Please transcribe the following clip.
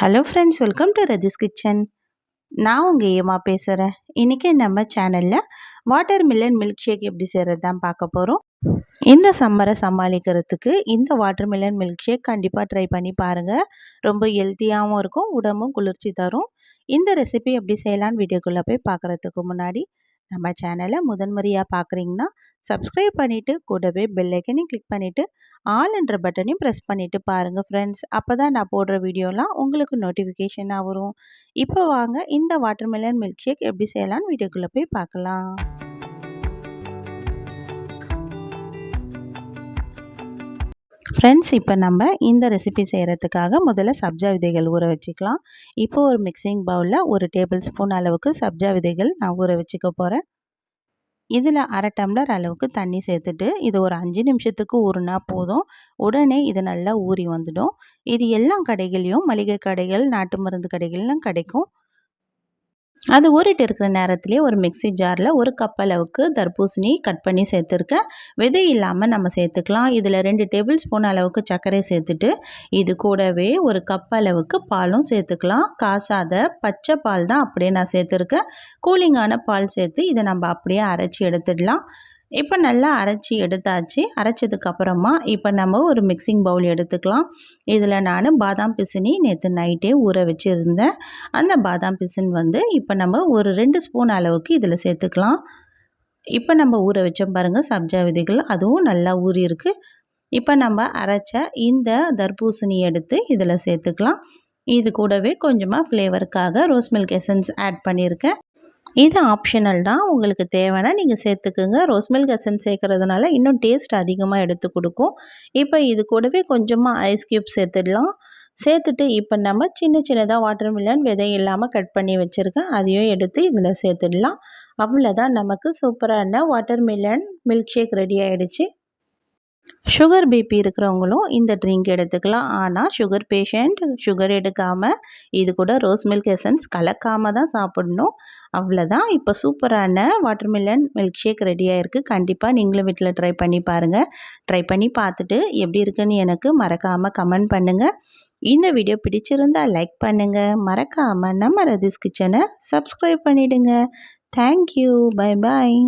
Hello friends welcome to Raji's kitchen நான் உங்கள் ஏமா பேசுகிறேன் இன்றைக்கி நம்ம சேனலில் வாட்டர் மில்லன் மில்க் ஷேக் எப்படி செய்கிறது தான் பார்க்க போகிறோம் இந்த சம்மரை சமாளிக்கிறதுக்கு இந்த வாட்டர் மில்லன் மில்க் ஷேக் கண்டிப்பாக ட்ரை பண்ணி பாருங்கள் ரொம்ப ஹெல்த்தியாகவும் இருக்கும் உடம்பும் குளிர்ச்சி தரும். இந்த ரெசிபி எப்படி செய்யலான்னு வீடியோக்குள்ளே போய் பார்க்குறதுக்கு முன்னாடி நம்ம சேனலை முதன்முறையாக பார்க்குறீங்கன்னா சப்ஸ்கிரைப் பண்ணிவிட்டு கூடவே பெல்லைக்கனையும் கிளிக் பண்ணிவிட்டு ஆல்ன்ற பட்டனையும் ப்ரெஸ் பண்ணிவிட்டு பாருங்கள் ஃப்ரெண்ட்ஸ் அப்போ தான் நான் போடுற வீடியோலாம் உங்களுக்கு நோட்டிஃபிகேஷனாக வரும். இப்போ வாங்க இந்த வாட்டர்மெலன் மில்க் ஷேக் எப்படி செய்யலான்னு வீடியோக்குள்ளே போய் பார்க்கலாம். ஃப்ரெண்ட்ஸ் இப்போ நம்ம இந்த ரெசிபி செய்கிறதுக்காக முதல்ல சப்ஜா விதைகள் ஊற வச்சுக்கலாம். இப்போ ஒரு மிக்சிங் பவுலில் ஒரு டேபிள் ஸ்பூன் அளவுக்கு சப்ஜா விதைகள் நான் ஊற வச்சுக்க போகிறேன் இதில் அரை டம்ளர் அளவுக்கு தண்ணி சேர்த்துட்டு இது ஒரு அஞ்சு நிமிஷத்துக்கு ஊறுனா போதும். உடனே இது நல்லா ஊறி வந்துடும். இது எல்லா கடைகள்லையும் மளிகை கடைகள் நாட்டு மருந்து கடைகள்லாம் கிடைக்கும். அது ஊறிட்டு இருக்கிற நேரத்துலேயே ஒரு மிக்சி ஜாரில் ஒரு கப் அளவுக்கு தர்பூசணி கட் பண்ணி சேர்த்துருக்கேன் விதை இல்லாமல் நம்ம சேர்த்துக்கலாம். இதில் ரெண்டு டேபிள் ஸ்பூன் அளவுக்கு சர்க்கரை சேர்த்துட்டு இது கூடவே ஒரு கப் அளவுக்கு பாலும் சேர்த்துக்கலாம். காசாத பச்சை பால் தான் அப்படியே நான் சேர்த்துருக்கேன். கூலிங்கான பால் சேர்த்து இதை நம்ம அப்படியே அரைச்சி எடுத்துடலாம். இப்போ நல்லா அரைச்சி எடுத்தாச்சு. அரைச்சதுக்கப்புறமா இப்போ நம்ம ஒரு மிக்சிங் பவுல் எடுத்துக்கலாம். இதில் நான் பாதாம் பிசினி நேற்று நைட்டே ஊற வச்சுருந்தேன். அந்த பாதாம் பிசின் வந்து இப்போ நம்ம ஒரு ரெண்டு ஸ்பூன் அளவுக்கு இதில் சேர்த்துக்கலாம். இப்போ நம்ம ஊற வச்சோம் பாருங்கள் சப்ஜா விதைகள் அதுவும் நல்லா ஊறி இருக்குது இப்போ நம்ம அரைச்ச இந்த தர்பூசணி எடுத்து இதில் சேர்த்துக்கலாம். இது கூடவே கொஞ்சமாக ஃப்ளேவருக்காக ரோஸ் மில்க் எசன்ஸ் ஆட் பண்ணியிருக்கேன். இது ஆப்ஷனல் தான். உங்களுக்கு தேவைன்னா நீங்கள் சேர்த்துக்குங்க. ரோஸ் மில்க் எசன்ஸ் சேர்க்குறதுனால இன்னும் டேஸ்ட் அதிகமாக எடுத்து கொடுக்கும். இப்போ இது கூடவே கொஞ்சமாக ஐஸ் க்யூப் சேர்த்துடலாம். சேர்த்துட்டு இப்போ நம்ம சின்ன சின்னதாக வாட்டர் மில்லன் விதை இல்லாமல் கட் பண்ணி வச்சுருக்கேன். அதையும் எடுத்து இதில் சேர்த்துடலாம். அவ்வளோதான் நமக்கு சூப்பரான watermelon milkshake ready ஆகிடுச்சு சுகர் பிபி இருக்கிறவங்களும் இந்த ட்ரிங்க் எடுத்துக்கலாம். ஆனால் சுகர் பேஷண்ட் சுகர் எடுக்காமல் இது கூட ரோஸ் மில்க் எசன்ஸ் கலக்காமல் தான் சாப்பிடணும். அவ்வளோதான் இப்போ சூப்பரான வாட்டர்மெலன் மில்க் ஷேக் ரெடியாக இருக்குது கண்டிப்பாக நீங்களும் வீட்டில் ட்ரை பண்ணி பாருங்கள் ட்ரை பண்ணி பார்த்துட்டு எப்படி இருக்குன்னு எனக்கு மறக்காமல் கமெண்ட் பண்ணுங்கள் இந்த வீடியோ பிடிச்சிருந்தால் லைக் பண்ணுங்கள் மறக்காமல் நம்ம ரதிஸ் கிச்சனை சப்ஸ்கிரைப் பண்ணிவிடுங்க தேங்க்யூ பை பாய்